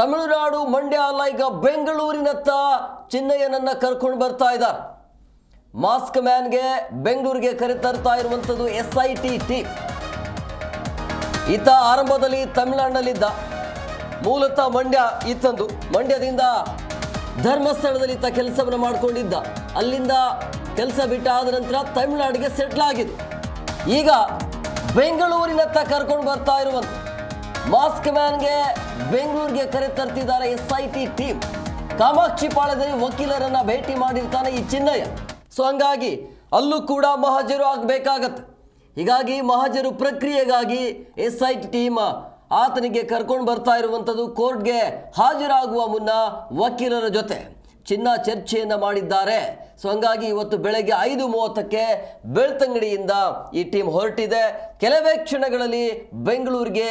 ತಮಿಳುನಾಡು ಮಂಡ್ಯ ಅಲ್ಲ ಈಗ ಬೆಂಗಳೂರಿನತ್ತ ಚಿನ್ನಯ್ಯನನ್ನ ಕರ್ಕೊಂಡು ಬರ್ತಾ ಇದ್ದಾರೆ ಮಾಸ್ಕ್ ಮ್ಯಾನ್ಗೆ ಬೆಂಗಳೂರಿಗೆ ಕರೆತರ್ತಾ ಇರುವಂಥದ್ದು ಎಸ್ ಐ ಟಿ ಟೀಮ್. ಈತ ಆರಂಭದಲ್ಲಿ ತಮಿಳುನಾಡಿನಲ್ಲಿದ್ದ. ಮೂಲತಃ ಮಂಡ್ಯ ಈತಂದು. ಮಂಡ್ಯದಿಂದ ಧರ್ಮಸ್ಥಳದಲ್ಲಿ ಈತ ಕೆಲಸವನ್ನು ಮಾಡಿಕೊಂಡಿದ್ದ. ಅಲ್ಲಿಂದ ಕೆಲಸ ಬಿಟ್ಟ ಆದ ನಂತರ ತಮಿಳುನಾಡಿಗೆ ಸೆಟ್ಲ್ ಆಗಿದೆ ಈಗ ಬೆಂಗಳೂರಿನತ್ತ ಕರ್ಕೊಂಡು ಬರ್ತಾ ಇರುವಂತ ಮಾಸ್ಕ್ ಮ್ಯಾನ್ಗೆ ಬೆಂಗಳೂರಿಗೆ ಕರೆ ತರ್ತಿದ್ದಾರೆ S I T team. Kamakshi ಪಾಳ್ಯದಲ್ಲಿ ವಕೀಲರನ್ನ ಭೇಟಿ ಮಾಡಿರ್ತಾನೆ ಈ ಚಿನ್ನಯ್ಯ. ಸೊ ಹಂಗಾಗಿ ಅಲ್ಲೂ ಕೂಡ ಮಹಾಜರು ಆಗಬೇಕಾಗತ್ತೆ. ಹೀಗಾಗಿ ಮಹಾಜರು ಪ್ರಕ್ರಿಯೆಗಾಗಿ ಎಸ್ ಐ ಟಿ ಟೀಮ್ ಆತನಿಗೆ ಕರ್ಕೊಂಡು ಬರ್ತಾ ಇರುವಂಥದ್ದು ಕೋರ್ಟ್ಗೆ ಹಾಜರಾಗುವ ಮುನ್ನ ವಕೀಲರ ಜೊತೆ ಚಿನ್ನ ಚರ್ಚೆಯನ್ನು ಮಾಡಿದ್ದಾರೆ. ಸೊ ಹಂಗಾಗಿ ಇವತ್ತು ಬೆಳಗ್ಗೆ ಐದು ಮೂವತ್ತಕ್ಕೆ ಬೆಳ್ತಂಗಡಿಯಿಂದ ಈ ಟೀಮ್ ಹೊರಟಿದೆ. ಕೆಲವೇ ಕ್ಷಣಗಳಲ್ಲಿ ಬೆಂಗಳೂರಿಗೆ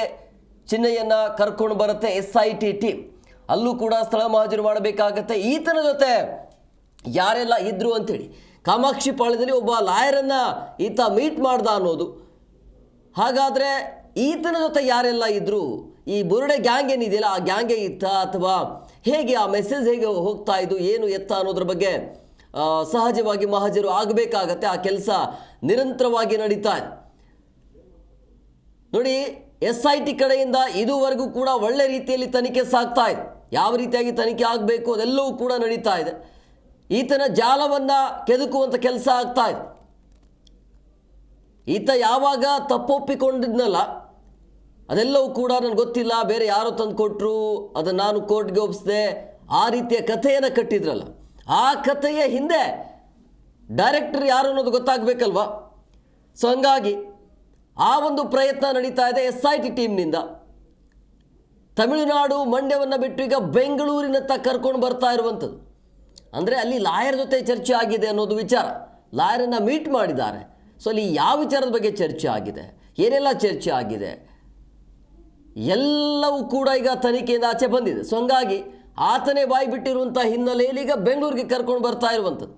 ಚಿನ್ನಯ್ಯನ್ನ ಕರ್ಕೊಂಡು ಬರುತ್ತೆ ಎಸ್ ಐ ಟಿ ಟಿ ಅಲ್ಲೂ ಕೂಡ ಸ್ಥಳ ಮಹಾಜರು ಮಾಡಬೇಕಾಗತ್ತೆ. ಈತನ ಜೊತೆ ಯಾರೆಲ್ಲ ಇದ್ರು ಅಂತೇಳಿ, ಕಾಮಾಕ್ಷಿ ಪಾಳ್ಯದಲ್ಲಿ ಒಬ್ಬ ಲಾಯರನ್ನು ಈತ ಮೀಟ್ ಮಾಡ್ದ ಅನ್ನೋದು. ಹಾಗಾದರೆ ಈತನ ಜೊತೆ ಯಾರೆಲ್ಲ ಇದ್ರು? ಈ ಬುರುಡೆ ಗ್ಯಾಂಗ್ ಏನಿದೆಯಲ್ಲ, ಆ ಗ್ಯಾಂಗೆ ಇತ್ತ ಅಥವಾ ಹೇಗೆ, ಆ ಮೆಸೇಜ್ ಹೇಗೆ ಹೋಗ್ತಾ ಇದ್ದು, ಏನು ಎತ್ತ ಅನ್ನೋದ್ರ ಬಗ್ಗೆ ಸಹಜವಾಗಿ ಮಹಾಜರು ಆಗಬೇಕಾಗತ್ತೆ. ಆ ಕೆಲಸ ನಿರಂತರವಾಗಿ ನಡೀತಾ ನೋಡಿ ಎಸ್ ಐ ಟಿ ಕಡೆಯಿಂದ ಇದುವರೆಗೂ ಕೂಡ ಒಳ್ಳೆ ರೀತಿಯಲ್ಲಿ ತನಿಖೆ ಸಾಗ್ತಾ ಇದೆ. ಯಾವ ರೀತಿಯಾಗಿ ತನಿಖೆ ಆಗಬೇಕು ಅದೆಲ್ಲವೂ ಕೂಡ ನಡೀತಾ ಇದೆ. ಈತನ ಜಾಲವನ್ನು ಕೆದಕುವಂಥ ಕೆಲಸ ಆಗ್ತಾ ಇದೆ. ಈತ ಯಾವಾಗ ತಪ್ಪೊಪ್ಪಿಕೊಂಡಿದ್ನಲ್ಲ, ಅದೆಲ್ಲವೂ ಕೂಡ ನನಗೆ ಗೊತ್ತಿಲ್ಲ. ಬೇರೆ ಯಾರೋ ತಂದು ಕೊಟ್ಟರು ಅದನ್ನು ನಾನು ಕೋರ್ಟ್ಗೆ ಒಪ್ಪಿಸಿದೆ ಆ ರೀತಿಯ ಕಥೆಯನ್ನು ಕಟ್ಟಿದ್ರಲ್ಲ. ಆ ಕಥೆಯ ಹಿಂದೆ ಡೈರೆಕ್ಟರ್ ಯಾರು ಅನ್ನೋದು ಗೊತ್ತಾಗಬೇಕಲ್ವಾ? ಸೊ ಹಂಗಾಗಿ ಆ ಒಂದು ಪ್ರಯತ್ನ ನಡೀತಾ ಇದೆ ಎಸ್ ಐ ಟಿ ಟೀಮ್ನಿಂದ. ತಮಿಳುನಾಡು ಮಂಡ್ಯವನ್ನು ಬಿಟ್ಟು ಈಗ ಬೆಂಗಳೂರಿನತ್ತ ಕರ್ಕೊಂಡು ಬರ್ತಾ ಇರುವಂಥದ್ದು. ಅಂದರೆ ಅಲ್ಲಿ ಲಾಯರ್ ಜೊತೆ ಚರ್ಚೆ ಆಗಿದೆ ಅನ್ನೋದು ವಿಚಾರ. ಲಾಯರನ್ನು ಮೀಟ್ ಮಾಡಿದ್ದಾರೆ. ಸೊ ಅಲ್ಲಿ ಯಾವ ವಿಚಾರದ ಬಗ್ಗೆ ಚರ್ಚೆ ಆಗಿದೆ? ಏನೆಲ್ಲ ಚರ್ಚೆ ಆಗಿದೆ? ಎಲ್ಲವೂ ಕೂಡ ಈಗ ತನಿಖೆಯಿಂದ ಆಚೆ ಬಂದಿದೆ. ಸೊ ಹಂಗಾಗಿ ಆತನೇ ಬಾಯಿ ಬಿಟ್ಟಿರುವಂಥ ಹಿನ್ನೆಲೆಯಲ್ಲಿ ಈಗ ಬೆಂಗಳೂರಿಗೆ ಕರ್ಕೊಂಡು ಬರ್ತಾ ಇರುವಂಥದ್ದು.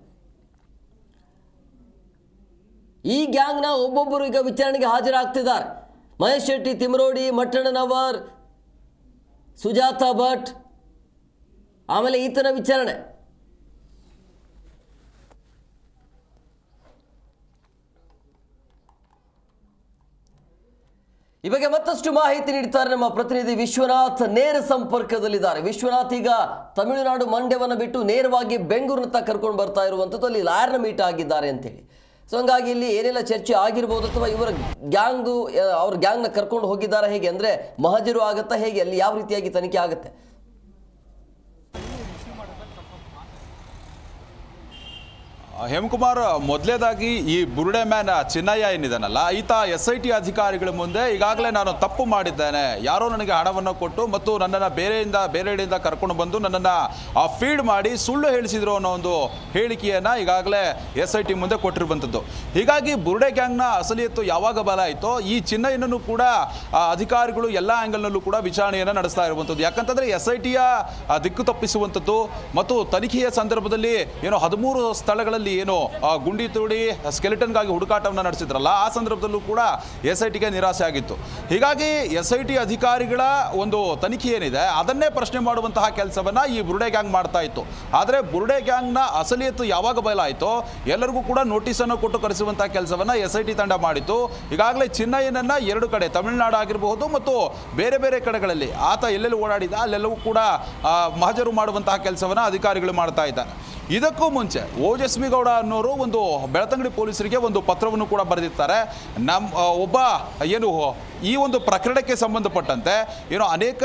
ಈ ಗ್ಯಾಂಗ್ನ ಒಬ್ಬೊಬ್ಬರು ಈಗ ವಿಚಾರಣೆಗೆ ಹಾಜರಾಗ್ತಿದ್ದಾರೆ. ಮಹೇಶ್ ಶೆಟ್ಟಿ, ತಿಮರೋಡಿ ಮಟ್ಟಣ್ಣನವರ್ ಸುಜಾತ ಭಟ್. ಆಮೇಲೆ ಈತನ ವಿಚಾರಣೆ. ಈ ಬಗ್ಗೆ ಮತ್ತಷ್ಟು ಮಾಹಿತಿ ನೀಡ್ತಾರೆ ನಮ್ಮ ಪ್ರತಿನಿಧಿ ವಿಶ್ವನಾಥ್ ನೇರ ಸಂಪರ್ಕದಲ್ಲಿದ್ದಾರೆ. ವಿಶ್ವನಾಥ್ ಈಗ ತಮಿಳುನಾಡು ಮಂಡ್ಯವನ್ನು ಬಿಟ್ಟು ನೇರವಾಗಿ ಬೆಂಗಳೂರಿನತ್ತ ಕರ್ಕೊಂಡು ಬರ್ತಾ ಇರುವಂಥದ್ದು ಅಲ್ಲಿ ಲಾಯರ್ನ ಮೀಟ್ ಆಗಿದ್ದಾರೆ ಅಂತೇಳಿ. ಸೊ ಹಂಗಾಗಿ ಇಲ್ಲಿ ಏನೆಲ್ಲ ಚರ್ಚೆ ಆಗಿರ್ಬೋದು ಅಥವಾ ಇವರ ಗ್ಯಾಂಗು ಅವ್ರ ಗ್ಯಾಂಗ್ನ ಕರ್ಕೊಂಡು ಹೋಗಿದ್ದಾರೆ ಹೇಗೆ? ಅಂದರೆ ಮಹಜರು ಆಗುತ್ತಾ ಹೇಗೆ? ಅಲ್ಲಿ ಯಾವ ರೀತಿಯಾಗಿ ತನಿಖೆ ಆಗುತ್ತೆ? ಹೇಮಕುಮಾರ್, ಮೊದಲೇದಾಗಿ ಈ ಬುರುಡೆ ಮ್ಯಾನ್ ಚಿನ್ನಯ್ಯ ಏನಿದಾನಲ್ಲ, ಈತ ಎಸ್ ಐ ಟಿ ಅಧಿಕಾರಿಗಳ ಮುಂದೆ ಈಗಾಗಲೇ ನಾನು ತಪ್ಪು ಮಾಡಿದ್ದೇನೆ. ಯಾರೋ ನನಗೆ ಹಣವನ್ನು ಕೊಟ್ಟು ಮತ್ತು ನನ್ನನ್ನು ಬೇರೆಯಿಂದ, ಬೇರೆಡೆಯಿಂದ ಕರ್ಕೊಂಡು ಬಂದು ನನ್ನನ್ನು ಫೀಡ್ ಮಾಡಿ ಸುಳ್ಳು ಹೇಳಿಸಿದ್ರು ಅನ್ನೋ ಒಂದು ಹೇಳಿಕೆಯನ್ನು ಈಗಾಗಲೇ ಎಸ್ ಐ ಟಿ ಮುಂದೆ ಕೊಟ್ಟಿರುವಂಥದ್ದು ಹೀಗಾಗಿ ಬುರುಡೆ ಗ್ಯಾಂಗ್ನ ಅಸಲಿಯತ್ತು ಯಾವಾಗ ಬಲ ಆಯಿತೋ, ಈ ಚಿನ್ನಯ್ಯನೂ ಕೂಡ ಅಧಿಕಾರಿಗಳು ಎಲ್ಲ ಆ್ಯಂಗಲ್ನಲ್ಲೂ ಕೂಡ ವಿಚಾರಣೆಯನ್ನು ನಡೆಸ್ತಾ ಇರುವಂಥದ್ದು ಯಾಕಂತಂದರೆ ಎಸ್ ಐ ಟಿಯ ದಿಕ್ಕು ತಪ್ಪಿಸುವಂಥದ್ದು ಮತ್ತು ತನಿಖೆಯ ಸಂದರ್ಭದಲ್ಲಿ ಏನೋ ಹದಿಮೂರು ಸ್ಥಳಗಳಲ್ಲಿ ಏನು ಆ, ಗುಂಡಿ ತೋಡಿ ಸ್ಕೆಲಿಟನ್ಗಾಗಿ ಹುಡುಕಾಟವನ್ನು ನಡೆಸಿದ್ರಲ್ಲ ಆ ಸಂದರ್ಭದಲ್ಲೂ ಕೂಡ ಎಸ್ ಐ ಟಿಗೆ ನಿರಾಸೆ ಆಗಿತ್ತು. ಹೀಗಾಗಿ ಎಸ್ ಐ ಟಿ ಅಧಿಕಾರಿಗಳ ಒಂದು ತನಿಖೆ ಏನಿದೆ ಅದನ್ನೇ ಪ್ರಶ್ನೆ ಮಾಡುವಂತಹ ಕೆಲಸವನ್ನ ಈ ಬುರುಡೆ ಗ್ಯಾಂಗ್ ಮಾಡ್ತಾ ಇತ್ತು. ಆದರೆ ಬುರುಡೆ ಗ್ಯಾಂಗ್ನ ಅಸಲಿಯತ್ತು ಯಾವಾಗ ಬಯಲಾಯಿತೋ ಎಲ್ಲರಿಗೂ ಕೂಡ ನೋಟಿಸನ್ನು ಕೊಟ್ಟು ಕರೆಸುವಂತಹ ಕೆಲಸವನ್ನ ಎಸ್ ಐ ಟಿ ತಂಡ ಮಾಡಿತ್ತು. ಈಗಾಗಲೇ ಚಿನ್ನಯ್ಯನನ್ನು ಎರಡು ಕಡೆ ತಮಿಳುನಾಡು ಆಗಿರಬಹುದು ಮತ್ತು ಬೇರೆ ಬೇರೆ ಕಡೆಗಳಲ್ಲಿ ಆತ ಎಲ್ಲೆಲ್ಲಿ ಓಡಾಡಿದ ಅಲ್ಲೆಲ್ಲವೂ ಕೂಡ ಮಹಜರು ಮಾಡುವಂತಹ ಕೆಲಸವನ್ನ ಅಧಿಕಾರಿಗಳು ಮಾಡ್ತಾ ಇದ್ದಾರೆ. ಇದಕ್ಕೂ ಮುಂಚೆ ಓಜಸ್ವಿ ಗೌಡ ಅನ್ನೋರು ಒಂದು ಬೆಳತಂಗಡಿ ಪೊಲೀಸರಿಗೆ ಒಂದು ಪತ್ರವನ್ನು ಕೂಡ ಬರೆದಿರ್ತಾರೆ. ನಮ್ಮ ಒಬ್ಬ, ಏನು ಈ ಒಂದು ಪ್ರಕರಣಕ್ಕೆ ಸಂಬಂಧಪಟ್ಟಂತೆ, ಏನೋ ಅನೇಕ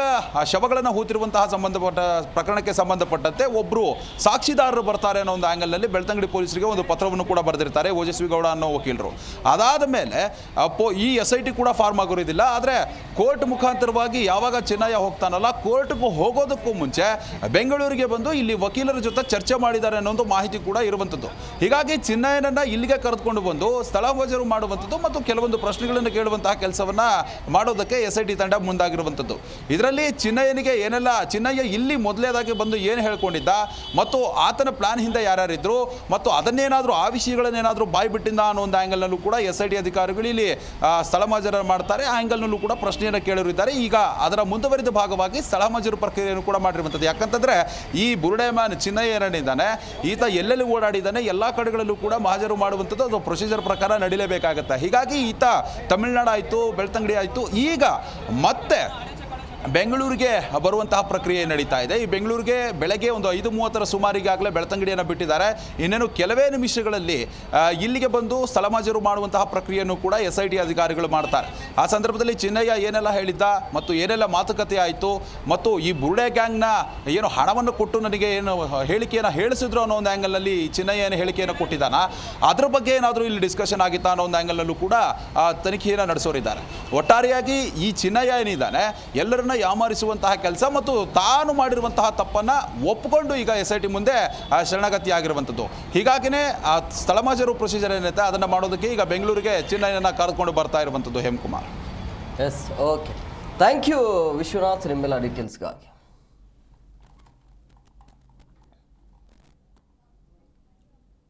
ಶವಗಳನ್ನು ಹೂತಿರುವಂತಹ ಸಂಬಂಧಪಟ್ಟ, ಪ್ರಕರಣಕ್ಕೆ ಸಂಬಂಧಪಟ್ಟಂತೆ ಒಬ್ಬರು ಸಾಕ್ಷಿದಾರರು ಬರ್ತಾರೆ ಅನ್ನೋ ಒಂದು ಆ್ಯಂಗಲ್ನಲ್ಲಿ ಬೆಳ್ತಂಗಡಿ ಪೊಲೀಸರಿಗೆ ಒಂದು ಪತ್ರವನ್ನು ಕೂಡ ಬರೆದಿರ್ತಾರೆ ಓಜಸ್ವಿ ಗೌಡ ಅನ್ನೋ ವಕೀಲರು. ಅದಾದ ಮೇಲೆ ಈ ಎಸ್ ಐ ಟಿ ಕೂಡ ಫಾರ್ಮ್ ಆಗಿರೋದಿಲ್ಲ, ಆದರೆ ಕೋರ್ಟ್ ಮುಖಾಂತರವಾಗಿ ಯಾವಾಗ ಚಿನ್ನಯ್ಯ ಹೋಗ್ತಾನಲ್ಲ, ಕೋರ್ಟ್ಗೂ ಹೋಗೋದಕ್ಕೂ ಮುಂಚೆ ಬೆಂಗಳೂರಿಗೆ ಬಂದು ಇಲ್ಲಿ ವಕೀಲರ ಜೊತೆ ಚರ್ಚೆ ಮಾಡಿದ್ದಾರೆ ಅನ್ನೋ ಒಂದು ಮಾಹಿತಿ ಕೂಡ ಇರುವಂಥದ್ದು ಹೀಗಾಗಿ ಚಿನ್ನಯ್ಯನನ್ನು ಇಲ್ಲಿಗೆ ಕರೆದುಕೊಂಡು ಬಂದು ಸ್ಥಳ ಮಜರು ಮಾಡುವಂಥದ್ದು ಮತ್ತು ಕೆಲವೊಂದು ಪ್ರಶ್ನೆಗಳನ್ನು ಕೇಳುವಂತಹ ಕೆಲಸವನ್ನ ಮಾಡೋದಕ್ಕೆ ಎಸ್ ಐ ಟಿ ತಂಡ ಮುಂದಾಗಿರುವಂಥದ್ದು. ಇದರಲ್ಲಿ ಚಿನ್ನಯ್ಯನಿಗೆ ಏನೆಲ್ಲ, ಚಿನ್ನಯ್ಯ ಇಲ್ಲಿ ಮೊದಲೇದಾಗಿ ಬಂದು ಏನು ಹೇಳ್ಕೊಂಡಿದ್ದ, ಮತ್ತು ಆತನ ಪ್ಲಾನ್ ಹಿಂದೆ ಯಾರ್ಯಾರಿದ್ರು, ಮತ್ತು ಅದನ್ನೇನಾದರೂ ಆ ವಿಷಯಗಳನ್ನೇನಾದರೂ ಬಾಯಿ ಅನ್ನೋ ಒಂದು ಆ್ಯಂಗಲ್ನಲ್ಲೂ ಕೂಡ ಎಸ್ ಐ ಟಿ ಅಧಿಕಾರಿಗಳು ಇಲ್ಲಿ ಸ್ಥಳ ಮಾಡ್ತಾರೆ. ಆ ಆ್ಯಂಗಲ್ನಲ್ಲೂ ಕೂಡ ಪ್ರಶ್ನೆಯನ್ನು ಕೇಳಿರಿದ್ದಾರೆ ಈಗ ಅದರ ಮುಂದುವರಿದ ಭಾಗವಾಗಿ ಸ್ಥಳ ಪ್ರಕ್ರಿಯೆಯನ್ನು ಕೂಡ ಮಾಡಿರುವಂಥದ್ದು. ಯಾಕಂತಂದ್ರೆ ಈ ಬುರುಡೆ ಮ್ಯಾನ್ ಚಿನ್ನಯ್ಯ ಏನಿದ್ದಾನೆ ಈತ ಎಲ್ಲೆಲ್ಲಿ ಓಡಾಡಿದ್ದಾನೆ, ಎಲ್ಲ ಕಡೆಗಳಲ್ಲೂ ಕೂಡ ಮಹಾಜರು ಮಾಡುವಂಥದ್ದು ಅದು ಪ್ರೊಸೀಜರ್ ಪ್ರಕಾರ ನಡಿಲೇಬೇಕಾಗತ್ತೆ. ಹೀಗಾಗಿ ಈತ ತಮಿಳುನಾಡು ಆಯಿತು, ಬೆಳ್ತಂಗಡಿ ಆಯಿತು. ಈಗ ಮತ್ತೆ ಬೆಂಗಳೂರಿಗೆ ಬರುವಂತಹ ಪ್ರಕ್ರಿಯೆ ನಡೀತಾ ಇದೆ. ಈ ಬೆಂಗಳೂರಿಗೆ ಬೆಳಗ್ಗೆ ಒಂದು ಐದು ಮೂವತ್ತರ ಸುಮಾರಿಗಾಗಲೇ ಬೆಳ್ತಂಗಡಿಯನ್ನು ಬಿಟ್ಟಿದ್ದಾರೆ. ಇನ್ನೇನು ಕೆಲವೇ ನಿಮಿಷಗಳಲ್ಲಿ ಇಲ್ಲಿಗೆ ಬಂದು ಸ್ಥಳಮಾಜರು ಮಾಡುವಂತಹ ಪ್ರಕ್ರಿಯೆಯನ್ನು ಕೂಡ ಎಸ್ ಐ ಟಿ ಅಧಿಕಾರಿಗಳು ಮಾಡ್ತಾರೆ. ಆ ಸಂದರ್ಭದಲ್ಲಿ ಚಿನ್ನಯ್ಯ ಏನೆಲ್ಲ ಹೇಳಿದ್ದ ಮತ್ತು ಏನೆಲ್ಲ ಮಾತುಕತೆ ಆಯಿತು ಮತ್ತು ಈ ಬುರುಡೆ ಗ್ಯಾಂಗ್ನ ಏನು ಹಣವನ್ನು ಕೊಟ್ಟು ನನಗೆ ಏನು ಹೇಳಿಕೆಯನ್ನು ಹೇಳಿಸಿದ್ರು ಅನ್ನೋ ಒಂದು ಆ್ಯಂಗಲ್ನಲ್ಲಿ ಚಿನ್ನಯ್ಯ ಏನು ಹೇಳಿಕೆಯನ್ನು ಕೊಟ್ಟಿದ್ದಾನ? ಅದ್ರ ಬಗ್ಗೆ ಏನಾದರೂ ಇಲ್ಲಿ ಡಿಸ್ಕಷನ್ ಆಗಿತ್ತಾ ಅನ್ನೋ ಒಂದು ಆ್ಯಂಗಲ್ನಲ್ಲೂ ಕೂಡ ತನಿಖೆಯನ್ನು ನಡೆಸೋರಿದ್ದಾರೆ. ಒಟ್ಟಾರೆಯಾಗಿ ಈ ಚಿನ್ನಯ್ಯ ಏನಿದ್ದಾನೆ, ಎಲ್ಲರನ್ನ ಯಾಮಾರಿಸುವಂತಹ ಕೆಲಸ ಮತ್ತು ತಾನು ಮಾಡಿರುವಂತಹ ತಪ್ಪನ್ನು ಒಪ್ಪಿಕೊಂಡು ಈಗ ಎಸ್ ಐ ಟಿ ಮುಂದೆ ಆ, ಶರಣಗತಿ ಆಗಿರುವಂಥದ್ದು ಹೀಗಾಗಿನೇ ಆ ಸ್ಥಳಮಾಜರು ಪ್ರೊಸೀಜರ್ ಏನಿದೆ ಅದನ್ನು ಮಾಡೋದಕ್ಕೆ ಈಗ ಬೆಂಗಳೂರಿಗೆ ಚಿನ್ನಯ್ಯನ ಕರೆದುಕೊಂಡು ಬರ್ತಾ ಇರುವಂಥದ್ದು Hemakumar. Yes okay thank you Vishwanath ನಿಮ್ಮೆಲ್ಲ ಡೀಟೇಲ್ಸ್ಗಾಗಿ